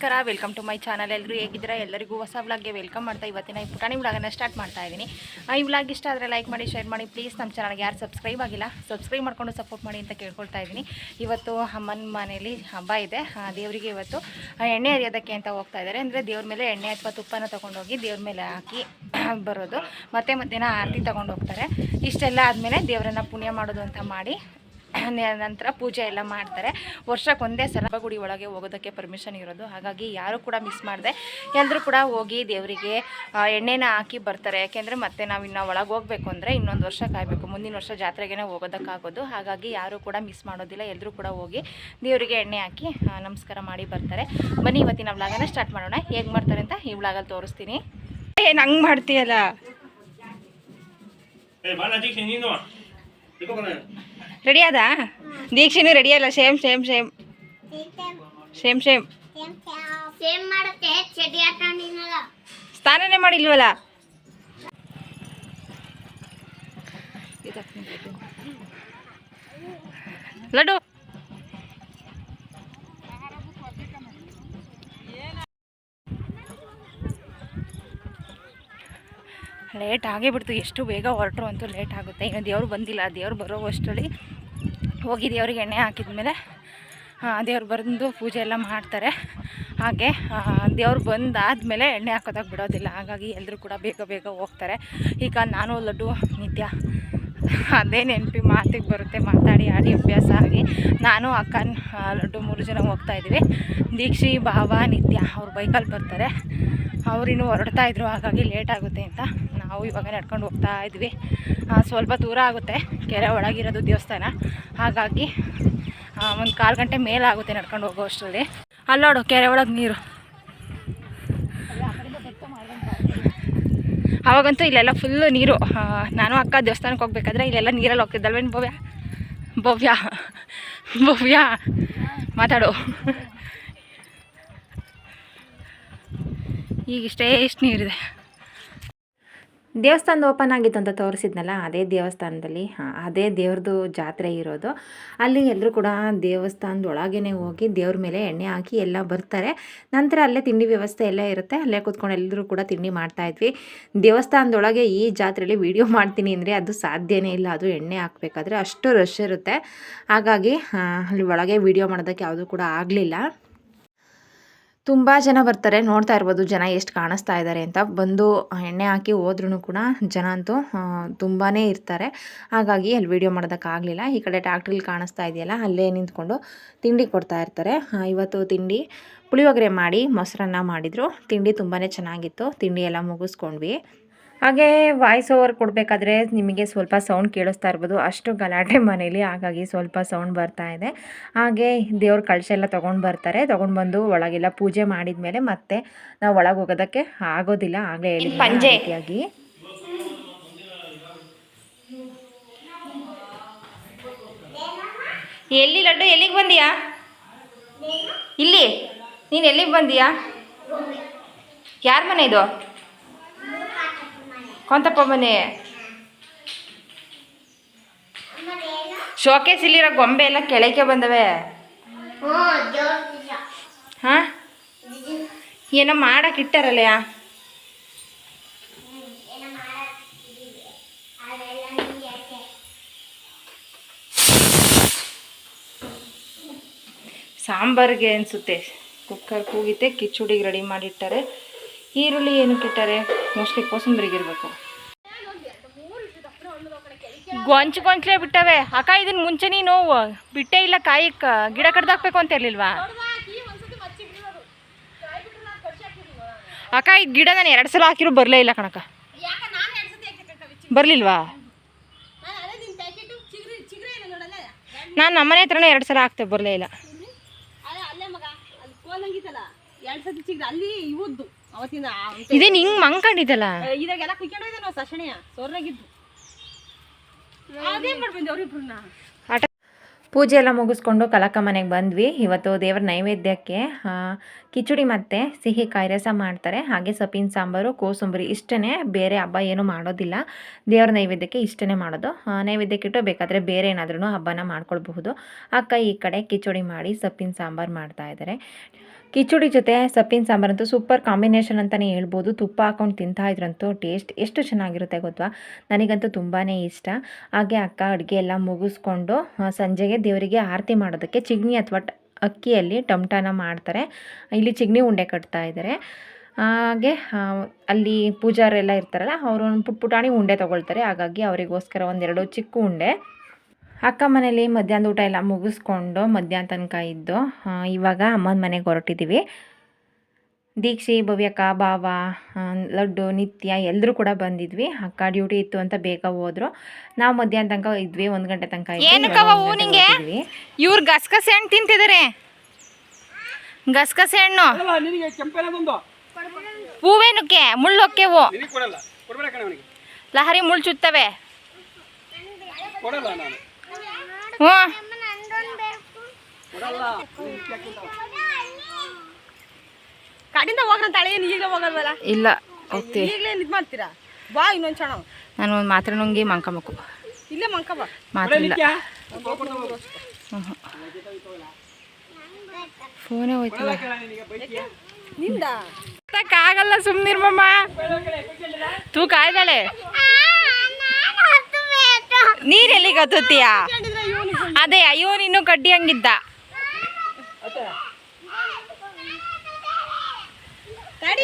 ನಮಸ್ಕಾರ welcome to my channel ಎಲ್ಲರೂ ಹೇಗಿದ್ದೀರಾ? ಎಲ್ಲರಿಗೂ ಹೊಸ ವ್ಲಾಗ್ಗೆ ವೆಲ್ಕಮ್ ಮಾಡ್ತಾ ಇವತ್ತಿನ ಈ ಪುಟಾಣಿ ವ್ಲಾಗನ್ನು ಸ್ಟಾರ್ಟ್ ಮಾಡ್ತಾ ಇದ್ದೀನಿ. ಈ ವ್ಲಾಗ್ ಇಷ್ಟ ಆದರೆ ಲೈಕ್ ಮಾಡಿ ಶೇರ್ ಮಾಡಿ. ಪ್ಲೀಸ್ ನಮ್ಮ ಚಾನಲ್ಗೆ ಯಾರು ಸಬ್ಸ್ಕ್ರೈಬ್ ಆಗಿಲ್ಲ ಸಬ್ಸ್ಕ್ರೈಬ್ ಮಾಡ್ಕೊಂಡು ಸಪೋರ್ಟ್ ಮಾಡಿ ಅಂತ ಕೇಳ್ಕೊಳ್ತಾ ಇದ್ದೀನಿ. ಇವತ್ತು ಅಮ್ಮನ ಮನೇಲಿ ಹಬ್ಬ ಇದೆ. ದೇವರಿಗೆ ಇವತ್ತು ಎಣ್ಣೆ ಹರಿಯೋದಕ್ಕೆ ಅಂತ ಹೋಗ್ತಾ ಇದ್ದಾರೆ. ಅಂದರೆ ದೇವ್ರ ಮೇಲೆ ಎಣ್ಣೆ ಅಥವಾ ತುಪ್ಪನ ತೊಗೊಂಡೋಗಿ ದೇವ್ರ ಮೇಲೆ ಹಾಕಿ ಬರೋದು. ಮತ್ತೆ ಮಧ್ಯಾಹ್ನ ಆರತಿ ತೊಗೊಂಡು ಹೋಗ್ತಾರೆ ಇಷ್ಟೆಲ್ಲ ಆದಮೇಲೆ ದೇವರನ್ನ ಪುಣ್ಯ ಮಾಡೋದು ಅಂತ ಮಾಡಿ ನಂತರ ಪೂಜೆ ಎಲ್ಲ ಮಾಡ್ತಾರೆ. ವರ್ಷಕ್ಕೆ ಒಂದೇ ಸಲ ಗುಡಿ ಒಳಗೆ ಹೋಗೋದಕ್ಕೆ ಪರ್ಮಿಷನ್ ಇರೋದು. ಹಾಗಾಗಿ ಯಾರು ಕೂಡ ಮಿಸ್ ಮಾಡಿದೆ. ಎಲ್ಲರೂ ಕೂಡ ಹೋಗಿ ದೇವರಿಗೆ ಎಣ್ಣೆನ ಹಾಕಿ ಬರ್ತಾರೆ. ಯಾಕೆಂದರೆ ಮತ್ತೆ ನಾವು ಇನ್ನು ಒಳಗೆ ಹೋಗಬೇಕು ಅಂದರೆ ಇನ್ನೊಂದು ವರ್ಷ ಕಾಯಬೇಕು. ಮುಂದಿನ ವರ್ಷ ಜಾತ್ರೆಗೆ ಹೋಗೋದಕ್ಕಾಗೋದು. ಹಾಗಾಗಿ ಯಾರು ಕೂಡ ಮಿಸ್ ಮಾಡೋದಿಲ್ಲ. ಎಲ್ಲರೂ ಕೂಡ ಹೋಗಿ ದೇವರಿಗೆ ಎಣ್ಣೆ ಹಾಕಿ ನಮಸ್ಕಾರ ಮಾಡಿ ಬರ್ತಾರೆ. ಬನ್ನಿ ಇವತ್ತಿನ ವ್ಲಾಗನ ಸ್ಟಾರ್ಟ್ ಮಾಡೋಣ. ಹೇಗೆ ಮಾಡ್ತಾರೆ ಅಂತ ಈ ವ್ಲಾಗಲ್ಲಿ ತೋರಿಸ್ತೀನಿ. ಏನು ಹಂಗೆ ಮಾಡ್ತೀಯಲ್ಲ? ರೆಡಿ ಅದ ದೀಕ್ಷಿನೂ ರೆಡಿ ಅಲ್ಲ. Same same same same same ಸ್ನಾನನೇ ಮಾಡಿಲ್ವಲ್ಲ? ಲಡ್ಡು. ಲೇಟ್ ಆಗೇ ಬಿಡ್ತು ಎಷ್ಟು ಬೇಗ ಹೊರಟರು ಅಂತೂ ಲೇಟ್ ಆಗುತ್ತೆ. ಇನ್ನು ದೇವ್ರು ಬಂದಿಲ್ಲ, ದೇವ್ರು ಬರೋ ಅಷ್ಟರಲ್ಲಿ ಹೋಗಿ ದೇವ್ರಿಗೆ ಎಣ್ಣೆ ಹಾಕಿದ್ಮೇಲೆ ದೇವ್ರು ಬಂದು ಪೂಜೆ ಎಲ್ಲ ಮಾಡ್ತಾರೆ. ಹಾಗೆ ದೇವ್ರು ಬಂದಾದಮೇಲೆ ಎಣ್ಣೆ ಹಾಕೋದಾಗ ಬಿಡೋದಿಲ್ಲ. ಹಾಗಾಗಿ ಎಲ್ಲರೂ ಕೂಡ ಬೇಗ ಬೇಗ ಹೋಗ್ತಾರೆ. ಈಗ ನಾನು ಲಡ್ಡು, ನಿತ್ಯ, ಅದೇ ನೆನಪಿ ಮಾತಿಗೆ ಬರುತ್ತೆ, ಮಾತಾಡಿ, ಆಡಿ ಅಭ್ಯಾಸ ಆಗಿ ನಾನು, ಅಕ್ಕನ ಲಡ್ಡು ಮೂರು ಜನ ಹೋಗ್ತಾ ಇದ್ದೀವಿ ದೀಕ್ಷಿ ಬಾಬಾ ನಿತ್ಯ, ಅವ್ರು ಬೈಕಲ್ಲಿ ಬರ್ತಾರೆ. ಅವರಿನ್ನೂ ಹೊರಡ್ತಾ ಇದ್ರು, ಹಾಗಾಗಿ ಲೇಟ್ ಆಗುತ್ತೆ ಅಂತ. ನಾವು ಇವಾಗ ನಡ್ಕೊಂಡು ಹೋಗ್ತಾ ಇದ್ವಿ. ಸ್ವಲ್ಪ ದೂರ ಆಗುತ್ತೆ. ಕೆರೆ ಒಳಗಿರೋದು ದೇವಸ್ಥಾನ. ಹಾಗಾಗಿ ಒಂದು ಕಾಲು ಗಂಟೆ ಮೇಲಾಗುತ್ತೆ ನಡ್ಕೊಂಡು ಹೋಗೋ ಅಷ್ಟರಲ್ಲಿ. ಅಲ್ಲೋಡು ಕೆರೆ ಒಳಗೆ ನೀರು. ಅವಾಗಂತೂ ಇಲ್ಲೆಲ್ಲ ಫುಲ್ಲು ನೀರು. ನಾನು ಅಕ್ಕ ದೇವಸ್ಥಾನಕ್ಕೆ ಹೋಗ್ಬೇಕಾದ್ರೆ ಇಲ್ಲೆಲ್ಲ ನೀರಲ್ಲಿ ಹೋಗ್ತಿದ್ದಲ್ವೇನು ಭವ್ಯ? ಭವ್ಯ. ಭವ್ಯ. ಮಾತಾಡು. ಈಗ ಇಷ್ಟೇ ಇಷ್ಟು ನೀರಿದೆ. ದೇವಸ್ಥಾನದ ಓಪನ್ ಆಗಿತ್ತು ಅಂತ ತೋರಿಸಿದ್ನಲ್ಲ, ಅದೇ ದೇವಸ್ಥಾನದಲ್ಲಿ. ಹಾಂ, ಅದೇ ದೇವ್ರದ್ದು ಜಾತ್ರೆ ಇರೋದು. ಅಲ್ಲಿ ಎಲ್ಲರೂ ಕೂಡ ದೇವಸ್ಥಾನದ ಒಳಗೇನೆ ಹೋಗಿ ದೇವ್ರ ಮೇಲೆ ಎಣ್ಣೆ ಹಾಕಿ ಎಲ್ಲ ಬರ್ತಾರೆ. ನಂತರ ಅಲ್ಲೇ ತಿಂಡಿ ವ್ಯವಸ್ಥೆ ಎಲ್ಲ ಇರುತ್ತೆ. ಅಲ್ಲೇ ಕೂತ್ಕೊಂಡು ಎಲ್ಲರೂ ಕೂಡ ತಿಂಡಿ ಮಾಡ್ತಾ ಇದ್ವಿ. ದೇವಸ್ಥಾನದೊಳಗೆ ಈ ಜಾತ್ರೆಯಲ್ಲಿ ವಿಡಿಯೋ ಮಾಡ್ತೀನಿ ಅಂದರೆ ಅದು ಸಾಧ್ಯನೇ ಇಲ್ಲ. ಅದು ಎಣ್ಣೆ ಹಾಕಬೇಕಾದ್ರೆ ಅಷ್ಟು ರಶ್ ಇರುತ್ತೆ. ಹಾಗಾಗಿ ಅಲ್ಲಿ ಒಳಗೆ ವಿಡಿಯೋ ಮಾಡೋದಕ್ಕೆ ಯಾವುದೂ ಕೂಡ ಆಗಲಿಲ್ಲ. ತುಂಬ ಜನ ಬರ್ತಾರೆ, ನೋಡ್ತಾ ಇರ್ಬೋದು ಜನ ಎಷ್ಟು ಕಾಣಿಸ್ತಾ ಇದ್ದಾರೆ ಅಂತ. ಬಂದು ಎಣ್ಣೆ ಹಾಕಿ ಹೋದ್ರೂ ಕೂಡ ಜನ ಅಂತೂ ತುಂಬಾ ಇರ್ತಾರೆ. ಹಾಗಾಗಿ ಅಲ್ಲಿ ವೀಡಿಯೋ ಮಾಡೋದಕ್ಕಾಗಲಿಲ್ಲ ಈ ಕಡೆ ಟ್ಯಾಕ್ಟ್ರಿಲಿ ಕಾಣಿಸ್ತಾ ಇದೆಯಲ್ಲ, ಅಲ್ಲೇ ನಿಂತ್ಕೊಂಡು ತಿಂಡಿ ಕೊಡ್ತಾ ಇರ್ತಾರೆ. ಇವತ್ತು ತಿಂಡಿ ಪುಳಿಯೋಗರೆ ಮಾಡಿ, ಮೊಸರನ್ನ ಮಾಡಿದರು. ತಿಂಡಿ ತುಂಬಾ ಚೆನ್ನಾಗಿತ್ತು. ತಿಂಡಿ ಎಲ್ಲ ಮುಗಿಸ್ಕೊಂಡ್ವಿ. ಹಾಗೆ ವಾಯ್ಸ್ ಓವರ್ ಕೊಡಬೇಕಾದ್ರೆ ನಿಮಗೆ ಸ್ವಲ್ಪ ಸೌಂಡ್ ಕೇಳಿಸ್ತಾ ಇರ್ಬೋದು. ಅಷ್ಟು ಗಲಾಟೆ ಮನೇಲಿ ಹಾಗಾಗಿ ಸ್ವಲ್ಪ ಸೌಂಡ್ ಬರ್ತಾ ಇದೆ. ಹಾಗೆ ದೇವ್ರ ಕಳಶ ಎಲ್ಲ ತೊಗೊಂಡು ಬರ್ತಾರೆ. ತೊಗೊಂಡು ಬಂದು ಒಳಗೆಲ್ಲ ಪೂಜೆ ಮಾಡಿದ ಮೇಲೆ ಮತ್ತೆ ನಾವು ಒಳಗೆ ಹೋಗೋದಕ್ಕೆ ಆಗೋದಿಲ್ಲ. ಆಗಲೇ. ರೀತಿಯಾಗಿ. ಎಲ್ಲಿ ಲಡ್ಡು ಎಲ್ಲಿಗೆ ಬಂದಿಯಾ? ಇಲ್ಲಿ. ನೀನು ಎಲ್ಲಿಗೆ ಬಂದಿಯಾ? ಯಾರ ಮನೆ ಇದು? ಕೊಂತಪ್ಪ ಮನೆ ಶೋಕೇಸ್ ಇಲ್ಲಿರೋ ಗೊಂಬೆ ಎಲ್ಲ ಕೆಳಕ್ಕೆ ಬಂದವೆ. ಹಾಂ? ಏನೋ ಮಾಡಕ್ಕೆ ಇಟ್ಟಾರಲ್ಲ. ಸಾಂಬಾರ್ಗೆ ಅನ್ಸುತ್ತೆ. ಅದೆಲ್ಲ ನಿಮ್ಗೆ ಯಾಕೆ ಸಾಂಬಾರಿಗೆ ಅನಿಸುತ್ತೆ ಕುಕ್ಕರ್ ಕೂಗಿತೆ ಕಿಚುಡಿಗೆ ರೆಡಿ ಮಾಡಿಟ್ಟಾರೆ. ಈರುಳ್ಳಿ ಏನು ಇಟ್ಟಾರೆ ಮೋಸ್ಟ್ಲಿ ಕೋಸಂಬರಿಗೆ ಇರಬೇಕು ಗೊಂಚು ಗೊಂಚಲೇ ಬಿಟ್ಟವೆ. ಅಕ್ಕ ಇದನ್ನ ಮುಂಚೆ ನೀನು ಬಿಟ್ಟೇ ಇಲ್ಲ ಕಾಯಿ ಕ- ಗಿಡ ಕಡ್ದಾಕ್ಬೇಕು ಅಂತ ಹೇಳಿಲ್ವಾ ಅಕ್ಕ ಇದು ಗಿಡ ನಾನು ಎರಡು ಸಲ ಹಾಕಿರೋ ಬರಲೇ ಇಲ್ಲ ಕಣಕ್ಕ. ಬರಲಿಲ್ವಾ? ನಾನು ನಮ್ಮನೆ ಹತ್ರನೇ ಎರಡು ಸಲ ಹಾಕ್ತೆ ಬರಲೇ ಇಲ್ಲ. ಅವತ್ತಿನ ಇದೇನು ಹಿಂಗೆ ಮಂಕೊಂಡಿದ್ದಲ್ಲ ಇದಾಗೆಲ್ಲ ಕುಯ್ಕೊಂಡು ನಾವು ಸಶಣೆಯ ಸೋರ್ನಾಗಿದ್ದು. ಅದೇನ್ ಮಾಡ್ಬಂದಿ ಅವ್ರಿಬ್ರನ್ನ? ಪೂಜೆ ಎಲ್ಲ ಮುಗಿಸ್ಕೊಂಡು ಕಲಕ ಮನೆಗೆ ಬಂದ್ವಿ. ಇವತ್ತು ದೇವರ ನೈವೇದ್ಯಕ್ಕೆ ಕಿಚಡಿ ಮತ್ತು ಸಿಹಿ ಕಾಯಿರಸ ಮಾಡ್ತಾರೆ. ಹಾಗೆ ಸೊಪ್ಪಿನ ಸಾಂಬಾರು ಕೋಸಂಬರಿ ಇಷ್ಟೇ ಬೇರೆ ಹಬ್ಬ ಏನೂ ಮಾಡೋದಿಲ್ಲ. ದೇವರ ನೈವೇದ್ಯಕ್ಕೆ ಇಷ್ಟೇ ಮಾಡೋದು. ನೈವೇದ್ಯಕ್ಕಿಟ್ಟು ಬೇಕಾದರೆ ಬೇರೆ ಏನಾದ್ರೂ ಹಬ್ಬನ ಮಾಡ್ಕೊಳ್ಬಹುದು. ಅಕ್ಕ ಈ ಕಡೆ ಕಿಚುಡಿ ಮಾಡಿ ಸೊಪ್ಪಿನ ಸಾಂಬಾರು ಮಾಡ್ತಾ ಇದ್ದಾರೆ ಕಿಚಡಿ ಜೊತೆ ಸೊಪ್ಪಿನ ಸಾಂಬಾರಂತೂ ಸೂಪರ್ ಕಾಂಬಿನೇಷನ್ ಅಂತಲೇ ಹೇಳ್ಬೋದು. ತುಪ್ಪ ಹಾಕೊಂಡು ತಿಂತಾ ಇದ್ರಂತೂ ಟೇಸ್ಟ್ ಎಷ್ಟು ಚೆನ್ನಾಗಿರುತ್ತೆ ಗೊತ್ತಾ? ನನಗಂತೂ ತುಂಬಾ ಇಷ್ಟ. ಹಾಗೆ ಅಕ್ಕ ಅಡುಗೆ ಎಲ್ಲ ಮುಗಿಸ್ಕೊಂಡು ಸಂಜೆಗೆ ದೇವರಿಗೆ ಆರತಿ ಮಾಡೋದಕ್ಕೆ ಚಿಗ್ನಿ ಅಥವಾ ಅಕ್ಕಿಯಲ್ಲಿ ಟಮಟನ ಮಾಡ್ತಾರೆ. ಇಲ್ಲಿ ಚಿಗ್ನಿ ಉಂಡೆ ಕಟ್ತಾ ಇದ್ದಾರೆ ಹಾಗೆ ಅಲ್ಲಿ ಪೂಜಾರೆಲ್ಲ ಇರ್ತಾರಲ್ಲ, ಅವರು ಒಂದು ಪುಟ್ ಪುಟಾಣಿ ಉಂಡೆ ತೊಗೊಳ್ತಾರೆ. ಹಾಗಾಗಿ ಅವರಿಗೋಸ್ಕರ ಒಂದೆರಡು ಚಿಕ್ಕ ಉಂಡೆ. ಅಕ್ಕ ಮನೇಲಿ ಮಧ್ಯಾಹ್ನದ ಊಟ ಎಲ್ಲ ಮುಗಿಸ್ಕೊಂಡು ಮಧ್ಯಾಹ್ನ ತನಕ ಇದ್ದು ಇವಾಗ ಅಮ್ಮನ ಮನೆಗೆ ಹೊರಟಿದ್ದೀವಿ ದೀಕ್ಷಿ ಭವ್ಯಕ್ಕ ಭಾವ ಲಡ್ಡು ನಿತ್ಯ ಎಲ್ಲರೂ ಕೂಡ ಬಂದಿದ್ವಿ. ಅಕ್ಕ ಡ್ಯೂಟಿ ಇತ್ತು ಅಂತ ಬೇಗ ಹೋದ್ರು. ನಾವು ಮಧ್ಯಾಹ್ನ ತನಕ ಇದ್ವಿ ಒಂದು ಗಂಟೆ ತನಕ ಇದ್ವಿ. ಇವ್ರು ಗಸಗಸೆ ಹಣ್ಣು ತಿಂತಿದ್ದಾರೆ ಗಸಗಸೆ ಹಣ್ಣು? ಹೂವೇನುಕ್ಕೆ? ಮುಳ್ಳೊಕ್ಕೆವು ಲಹರಿ ಮುಳ್ಳು ಚುತ್ತವೆ. ಕೊಡಲ್ಲ ನಾನು. ಹ್ಞೂ. ಕಾಡಿಂದ ಹಳೆ ಏನು ಈಗಲೇ ಹೋಗಲ್ವಲ್ಲ? ಇಲ್ಲ ಹೋಗ್ತೀವಿ. ಈಗಲೇ ಇದು ಮಾಡ್ತೀರಾ? ಬಾ ಇನ್ನೊಂದು ಕ್ಷಣ. ನಾನು ಒಂದು ಮಾತ್ರೆ ನುಂಗಿ ಮಂಕಮಕ್ಕು ಇಲ್ಲೇ ಮಂಕ ಬಾ. ಮಾತಿಲ್ಲ ಫೋನೇ ಹೋಯ್ತಲ್ಲ. ನಿಂದ? ಆಗಲ್ಲ ಸುಮ್ಮನಿರ್ಮಮ್ಮ ತೂಕ ಆಯ್ದಾಳೆ. ನೀರ್ ಎಲ್ಲಿಗೆ ಹತ್ತುತ್ತೀಯ? ಅದೇ ಅಯ್ಯೋ ನೀನು ಕಡ್ಡಿ ಹಂಗಿದ್ದ. ಅಯ್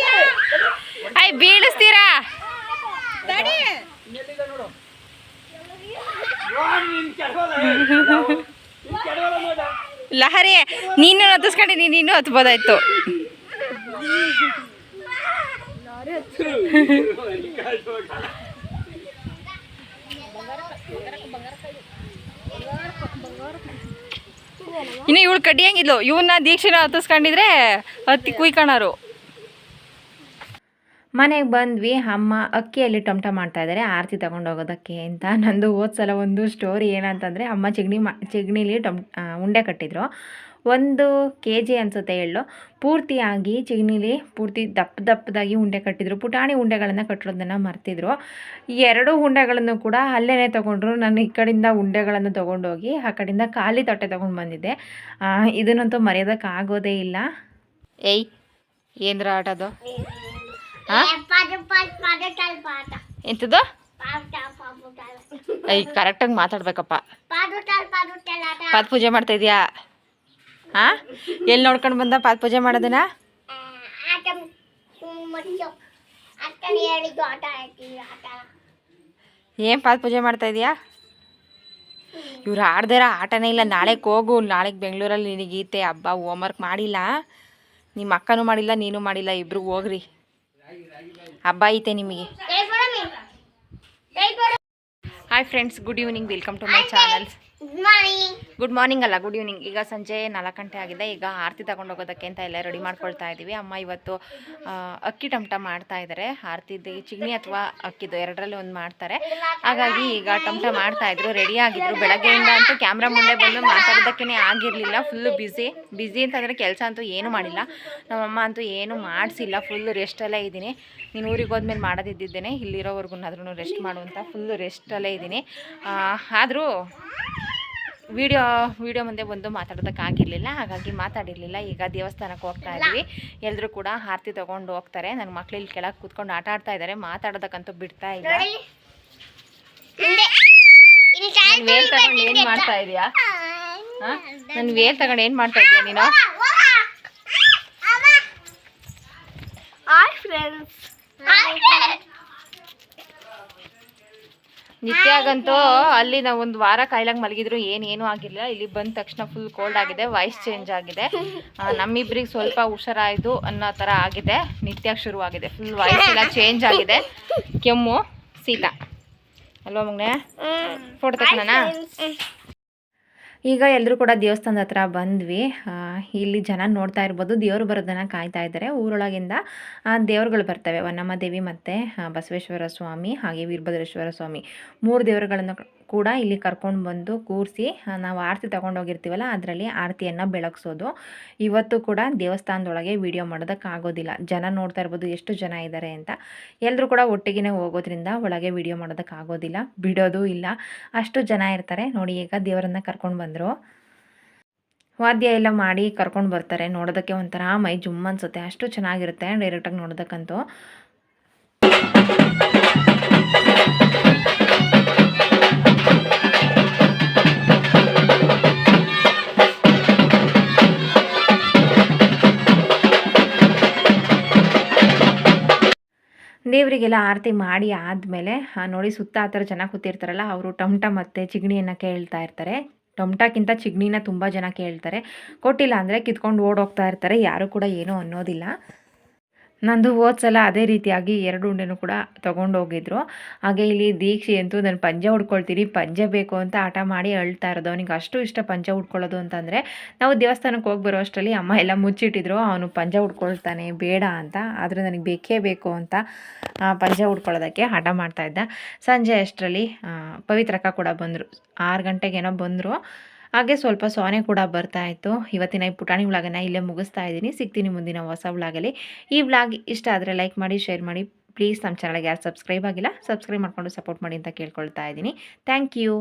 ಅಯ್ಯ ಬೀಳಿಸ್ತೀರಾ ಲಹರಿ ನೀನು ಹತ್ತಿಸ್ಕೊಂಡಿ ನೀನು ಹತ್ಬೋದಾಯ್ತು. ಇನ್ನು ಇವಳು ಕಡ್ಡಿ ಹಂಗಿದ್ಲು? ಇವನ್ನ ದೀಕ್ಷೆನ ಹತ್ತಿಸ್ಕೊಂಡಿದ್ರೆ ಹತ್ತಿ ಕುಯ್ಕಣರು ಮನೆಗೆ ಬಂದ್ವಿ, ಅಮ್ಮ ಅಕ್ಕಿಯಲ್ಲಿ ಟೊಮಟ ಮಾಡ್ತಾ ಇದ್ದಾರೆ ಆರತಿ ತಗೊಂಡು ಹೋಗೋದಕ್ಕೆ ಅಂತ. ನಂದು ಹೋದ ಒಂದು ಸ್ಟೋರಿ ಏನಂತಂದರೆ, ಅಮ್ಮ ಚಿಗಣಿ ಮಾ ಚಿಗಣಿಲಿ ಟೊಮ್ ಉಂಡೆ ಕಟ್ಟಿದ್ರು. ಒಂದು ಕೆ ಜಿ ಅನಿಸುತ್ತೆ ಎಳ್ಳು ಪೂರ್ತಿಯಾಗಿ ಚಿಗ್ನಿಲಿ ಪೂರ್ತಿ ದಪ್ಪ ದಪ್ಪದಾಗಿ ಉಂಡೆ ಕಟ್ಟಿದ್ರು. ಪುಟಾಣಿ ಉಂಡೆಗಳನ್ನು ಕಟ್ಟೋದನ್ನು ಮರ್ತಿದ್ರು. ಎರಡು ಉಂಡೆಗಳನ್ನು ಕೂಡ ಅಲ್ಲೇ ತೊಗೊಂಡ್ರು. ನಾನು ಈ ಕಡೆಯಿಂದ ಉಂಡೆಗಳನ್ನು ತೊಗೊಂಡೋಗಿ ಆ ಕಡೆಯಿಂದ ಖಾಲಿ ತಟ್ಟೆ ತೊಗೊಂಡು ಬಂದಿದ್ದೆ. ಇದನ್ನಂತೂ ಇದನ್ನಂತೂ ಮರೆಯೋದಕ್ಕಾಗೋದೇ ಇಲ್ಲ. ಏಯ್, ಏನ್ರ ಆಟದು ಅದು? ಎಂಥದ್ದು ಐ ಕರೆಕ್ಟಾಗಿ ಮಾತಾಡ್ಬೇಕಪ್ಪ. ಆಟ. ಪಾದ ಪೂಜೆ ಮಾಡ್ತಾ ಇದೀಯಾ? ಹಾ? ಎಲ್ಲಿ ನೋಡ್ಕೊಂಡು ಬಂದ ಪಾದ ಪೂಜೆ ಮಾಡೋದನ್ನ? ಏನು ಪಾದ ಪೂಜೆ ಮಾಡ್ತಾ ಇದೀಯಾ? ಇವ್ರು ಆಡ್ದಿರ ಆಟನೇ ಇಲ್ಲ. ನಾಳೆಗೆ ಹೋಗು. ನಾಳೆಗೆ ಬೆಂಗಳೂರಲ್ಲಿ ನಿನಗೆ ಗೀತೆ. ಹಬ್ಬ ಹೋಮ್ವರ್ಕ್ ಮಾಡಿಲ್ಲ. ನಿಮ್ಮ ಅಕ್ಕನೂ ಮಾಡಿಲ್ಲ ನೀನು ಮಾಡಿಲ್ಲ. ಇಬ್ರು ಹೋಗ್ರಿ. ಹಬ್ಬ ಐತೆ ನಿಮಗೆ. Hi friends good evening welcome to my channel good morning ಅಲ್ಲ ಗುಡ್ ಈವ್ನಿಂಗ್ ಈಗ ಸಂಜೆ ನಾಲ್ಕು ಗಂಟೆ ಆಗಿದೆ. ಈಗ ಆರತಿ ತಗೊಂಡು ಹೋಗೋದಕ್ಕೆ ಅಂತ ಎಲ್ಲ ರೆಡಿ ಮಾಡ್ಕೊಳ್ತಾ ಇದ್ದೀವಿ ಅಮ್ಮ ಇವತ್ತು ಅಕ್ಕಿ ಟಮಟ ಮಾಡ್ತಾ ಇದ್ದಾರೆ ಆರತಿದ್ದು ಚಿಗ್ನಿ ಅಥವಾ ಅಕ್ಕಿದು ಎರಡರಲ್ಲಿ ಒಂದು ಮಾಡ್ತಾರೆ. ಹಾಗಾಗಿ ಈಗ ಟಮಟ ಮಾಡ್ತಾ ಇದ್ರು ರೆಡಿ ಆಗಿದ್ರು. ಬೆಳಗ್ಗೆಯಿಂದ ಅಂತೂ ಕ್ಯಾಮ್ರಾ ಮುಂದೆ ಬಂದು ಮಾತಾಡೋದಕ್ಕೇ ಆಗಿರಲಿಲ್ಲ. ಫುಲ್ಲು ಬ್ಯುಸಿ ಬ್ಯುಸಿ ಅಂತಂದರೆ ಕೆಲಸ ಅಂತೂ ಏನೂ ಮಾಡಿಲ್ಲ. ನಮ್ಮಮ್ಮ ಅಂತೂ ಏನೂ ಮಾಡಿಸಿಲ್ಲ. ಫುಲ್ಲು ರೆಸ್ಟಲ್ಲೇ ಇದ್ದೀನಿ. ನೀನು ಊರಿಗೆ ಹೋದ್ಮೇಲೆ ಮಾಡೋದಿದ್ದೇನೆ ಇಲ್ಲಿರೋವರೆಗೂ ರೆಸ್ಟ್ ಮಾಡುವಂಥ ಫುಲ್ಲು ರೆಸ್ಟಲ್ಲೇ ಇದ್ದೀನಿ. ಆದರೂ ವಿಡಿಯೋ ವಿಡಿಯೋ ಮುಂದೆ ಬಂದು ಮಾತಾಡೋದಕ್ಕಾಗಿರಲಿಲ್ಲ. ಹಾಗಾಗಿ ಮಾತಾಡಿರಲಿಲ್ಲ. ಈಗ ದೇವಸ್ಥಾನಕ್ಕೆ ಹೋಗ್ತಾ ಇದ್ದೀವಿ ಎಲ್ಲರೂ ಕೂಡ ಆರತಿ ತೊಗೊಂಡು ಹೋಗ್ತಾರೆ. ನನ್ನ ಮಕ್ಳು ಇಲ್ಲಿ ಕೆಳಗೆ ಕೂತ್ಕೊಂಡು ಆಟ ಆಡ್ತಾ ಇದ್ದಾರೆ. ಮಾತಾಡೋದಕ್ಕಂತೂ ಬಿಡ್ತಾ ಇಲ್ಲ. ನನ್ನ ವೇಲ್ ತಗೊಂಡು ಏನು ಮಾಡ್ತಾ ಇದೀಯಾ? ನನ್ನ ವೇಲ್ ತಗೊಂಡು ಏನು ಮಾಡ್ತಾ ಇದ್ದೀಯಾ ನೀನು? ಹಾಯ್ ಫ್ರೆಂಡ್ಸ್ ಹಾಯ್ ಫ್ರೆಂಡ್ಸ್ ನಿತ್ಯಾಗಂತೂ ಅಲ್ಲಿ ನಾವು ಒಂದು ವಾರ ಕಾಯಿಲಾಗ ಮಲಗಿದ್ರು ಏನೇನು ಏನೂ ಆಗಿಲ್ಲ ಇಲ್ಲಿ ಬಂದ ತಕ್ಷಣ ಫುಲ್ ಕೋಲ್ಡ್ ಆಗಿದೆ ವಾಯ್ಸ್ ಚೇಂಜ್ ಆಗಿದೆ. ನಮ್ಮಿಬ್ರಿಗೆ ಸ್ವಲ್ಪ ಹುಷಾರಾಯ್ತು ಅನ್ನೋ ಥರ ಆಗಿದೆ. ನಿತ್ಯಾಗ ಶುರುವಾಗಿದೆ. ಫುಲ್ ವಾಯ್ಸ್ ಎಲ್ಲ ಚೇಂಜ್ ಆಗಿದೆ. ಕೆಮ್ಮು ಸೀತಾ. ಅಲ್ವಾ ಮಗನೇ? ಫೋಟೋ ತಗೋಣ ಈಗ ಎಲ್ಲರೂ ಕೂಡ ದೇವಸ್ಥಾನದ ಹತ್ರ ಬಂದ್ವಿ. ಇಲ್ಲಿ ಜನ ನೋಡ್ತಾ ಇರ್ಬೋದು. ದೇವರು ಬರೋದನ್ನು ಕಾಯ್ತಾ ಇದ್ದಾರೆ. ಊರೊಳಗಿಂದ ದೇವರುಗಳು ಬರ್ತವೆ. ವನ್ನಮ್ಮ ದೇವಿ ಮತ್ತು ಬಸವೇಶ್ವರ ಸ್ವಾಮಿ ಹಾಗೆ ವೀರಭದ್ರೇಶ್ವರ ಸ್ವಾಮಿ. ಮೂರು ದೇವರುಗಳನ್ನು ಕೂಡ ಇಲ್ಲಿ ಕರ್ಕೊಂಡು ಬಂದು ಕೂರಿಸಿ ನಾವು ಆರತಿ ತಗೊಂಡೋಗಿರ್ತೀವಲ್ಲ ಅದರಲ್ಲಿ ಆರತಿಯನ್ನು ಬೆಳಗಿಸೋದು. ಇವತ್ತು ಕೂಡ ದೇವಸ್ಥಾನದೊಳಗೆ ವಿಡಿಯೋ ಮಾಡೋದಕ್ಕಾಗೋದಿಲ್ಲ. ಜನ ನೋಡ್ತಾ ಇರ್ಬೋದು, ಎಷ್ಟು ಜನ ಇದ್ದಾರೆ ಅಂತ. ಎಲ್ಲರೂ ಕೂಡ ಒಟ್ಟಿಗೆ ಹೋಗೋದ್ರಿಂದ ಒಳಗೆ ವಿಡಿಯೋ ಮಾಡೋದಕ್ಕಾಗೋದಿಲ್ಲ, ಬಿಡೋದು ಇಲ್ಲ. ಅಷ್ಟು ಜನ ಇರ್ತಾರೆ. ನೋಡಿ, ಈಗ ದೇವರನ್ನು ಕರ್ಕೊಂಡು ಬಂದರು. ವಾದ್ಯ ಎಲ್ಲ ಮಾಡಿ ಕರ್ಕೊಂಡು ಬರ್ತಾರೆ. ನೋಡೋದಕ್ಕೆ ಒಂಥರ ಮೈ ಜುಮ್ ಅನ್ಸುತ್ತೆ. ಅಷ್ಟು ಚೆನ್ನಾಗಿರುತ್ತೆ ಡೈರೆಕ್ಟಾಗಿ ನೋಡೋದಕ್ಕಂತೂ. ದೇವರಿಗೆಲ್ಲ ಆರತಿ ಮಾಡಿ ಆದಮೇಲೆ ನೋಡಿ ಸುತ್ತ ಆ ಥರ ಜನ ಕೂತಿರ್ತಾರಲ್ಲ, ಅವರು ಟಮಟ ಮತ್ತು ಚಿಗಣಿಯನ್ನು ಕೇಳ್ತಾ ಇರ್ತಾರೆ. ಟೊಮಟಕ್ಕಿಂತ ಚಿಗ್ನಿನ ತುಂಬ ಜನ ಕೇಳ್ತಾರೆ. ಕೊಟ್ಟಿಲ್ಲ ಅಂದರೆ ಕಿತ್ಕೊಂಡು ಓಡೋಗ್ತಾ ಇರ್ತಾರೆ. ಯಾರು ಕೂಡ ಏನೂ ಅನ್ನೋದಿಲ್ಲ. ನಂದು ಸಲ ಅದೇ ರೀತಿಯಾಗಿ ಎರಡು ಉಂಡೆನೂ ಕೂಡ ತೊಗೊಂಡು ಹೋಗಿದ್ರು ಹಾಗೆ ಇಲ್ಲಿ ದೀಕ್ಷೆ ಅಂತೂ ನಾನು ಪಂಜೆ ಉಡ್ಕೊಳ್ತೀನಿ, ಪಂಜೆ ಬೇಕು ಅಂತ ಆಟ ಮಾಡಿ ಅಳ್ತಾ ಇರೋದು. ಅವನಿಗೆ ಅಷ್ಟು ಇಷ್ಟ ಪಂಜೆ ಉಡ್ಕೊಳ್ಳೋದು ಅಂತಂದರೆ, ನಾವು ದೇವಸ್ಥಾನಕ್ಕೆ ಹೋಗಿ ಬರೋ ಅಷ್ಟರಲ್ಲಿ ಅಮ್ಮ ಎಲ್ಲ ಮುಚ್ಚಿಟ್ಟಿದ್ರು, ಅವನು ಪಂಜೆ ಉಡ್ಕೊಳ್ತಾನೆ, ಬೇಡ ಅಂತ, ಆದರೆ ನನಗೆ ಬೇಕೇ ಬೇಕು ಅಂತ ಪಂಜ ಉಡ್ಕೊಳ್ಳೋದಕ್ಕೆ ಹಠ ಮಾಡ್ತಾ ಇದ್ದ. ಸಂಜೆ ಅಷ್ಟರಲ್ಲಿ ಪವಿತ್ರಕ್ಕ ಕೂಡ ಬಂದರು. ಆರು ಗಂಟೆಗೇನೋ ಬಂದರು. ಹಾಗೆ ಸ್ವಲ್ಪ ಸೋನೆ ಕೂಡ ಬರ್ತಾ ಇತ್ತು. ಇವತ್ತಿನ ಈ ಪುಟಾಣಿ ವ್ಲಾಗನ್ನು ಇಲ್ಲೇ ಮುಗಿಸ್ತಾ ಇದ್ದೀನಿ. ಸಿಗ್ತೀನಿ ಮುಂದಿನ ಹೊಸ ವ್ಲಾಗಲ್ಲಿ. ಈ ವ್ಲಾಗ್ ಇಷ್ಟ ಆದರೆ ಲೈಕ್ ಮಾಡಿ, ಶೇರ್ ಮಾಡಿ. ಪ್ಲೀಸ್ ನಮ್ಮ ಚಾನಲ್ಗೆ ಯಾರು ಸಬ್ಸ್ಕ್ರೈಬ್ ಆಗಿಲ್ಲ, ಸಬ್ಸ್ಕ್ರೈಬ್ ಮಾಡಿಕೊಂಡು ಸಪೋರ್ಟ್ ಮಾಡಿ ಅಂತ ಕೇಳ್ಕೊಳ್ತಾ ಇದ್ದೀನಿ. Thank you.